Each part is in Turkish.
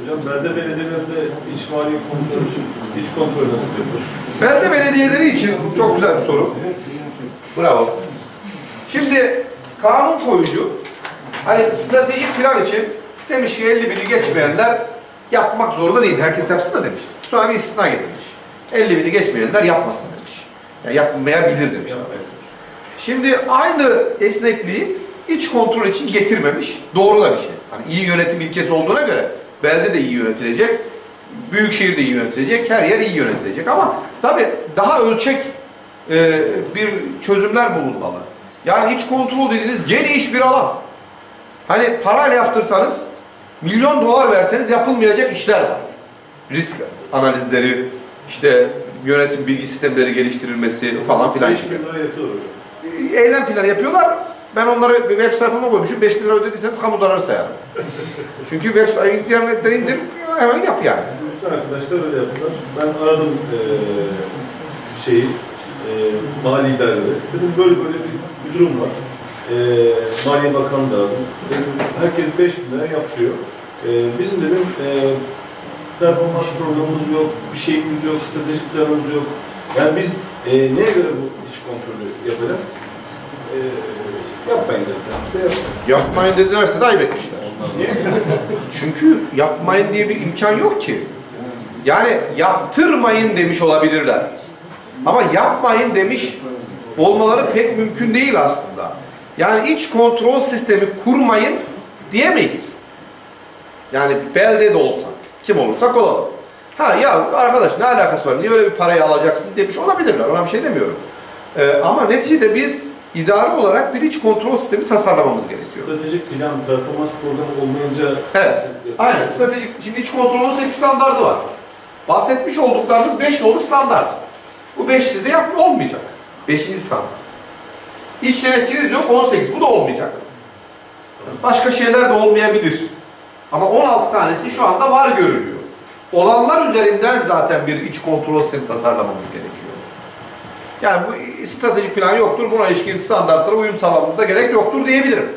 Hocam belde belediyelerinde iç mali kontrol, iç kontrol nasıl yapılır? Belde belediyeleri için çok güzel bir soru. Bravo. Şimdi kanun koyucu hani stratejik plan için demiş ki 50 bini geçmeyenler yapmak zorunda değil. Herkes yapsın da demiş. Sonra bir istisna getirmiş. 50 bini geçmeyenler yapmasın demiş. Yani yapmayabilir demiş. Şimdi aynı esnekliği iç kontrol için getirmemiş. Doğru da bir şey. Hani iyi yönetim ilkesi olduğuna göre belde de iyi yönetilecek. Büyükşehir de iyi yönetilecek. Her yer iyi yönetilecek. Ama tabii daha ölçek e, bir çözümler bulunmalı. Yani iç kontrol dediğiniz geniş bir alan. Hani parayla yaptırsanız milyon dolar verseniz yapılmayacak işler var. Risk analizleri, işte yönetim bilgi sistemleri geliştirilmesi falan filan 5 gibi bin lira yatıyor hocam. eylem planı yapıyorlar. Ben onları bir web sayfama koymuşum. 5 bin lira ödediyseniz kamu zararı sayarım. Çünkü web sayfaya internetten indir hemen yap yani. Bizim arkadaşlar öyle yaptılar. Ben aradım eee şeyi, eee mali idareleri. Dedim böyle böyle bir, durum var. Eee Maliye Bakanı da aradım. Dedim, herkes 5 bin lira yaptırıyor. Eee bizim dedim eee performans programımız yok, bir şeyimiz yok, stratejik planımız yok. Yani biz eee neye göre bu iş kontrolü yapacağız? Yapmayın dediler. Yapmayın. Dedilerse de ayıp? Çünkü yapmayın diye bir imkan yok ki. Yani yaptırmayın demiş olabilirler. Ama yapmayın demiş olmaları pek mümkün değil aslında. Yani iç kontrol sistemi kurmayın diyemeyiz. Yani belde de olsak, kim olursak olalım. Ha ya arkadaş ne alakası var, niye öyle bir parayı alacaksın demiş olabilirler, ona bir şey demiyorum. Ee, ama neticede biz idare olarak bir iç kontrol sistemi tasarlamamız gerekiyor. Stratejik plan, performans programı olmayınca Evet. Aynen. Stratejik. Şimdi iç kontrolün 8 standardı var. Bahsetmiş olduklarımız 5 yolu standart. Bu 5 sizde yapma olmayacak. 5. standart. İç denetçiniz yok 18. Bu da olmayacak. Başka şeyler de olmayabilir. Ama 16 tanesi şu anda var görülüyor. Olanlar üzerinden zaten bir iç kontrol sistemi tasarlamamız gerekiyor. Yani bu stratejik plan yoktur. Buna ilişkin standartlara uyum sağlamamıza gerek yoktur diyebilirim.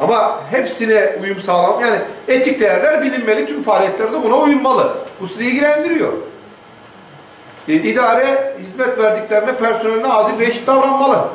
Ama hepsine uyum sağlam. Yani etik değerler bilinmeli. Tüm faaliyetlerde buna uyulmalı. Bu sizi ilgilendiriyor. İdare hizmet verdiklerine personeline adil ve eşit davranmalı.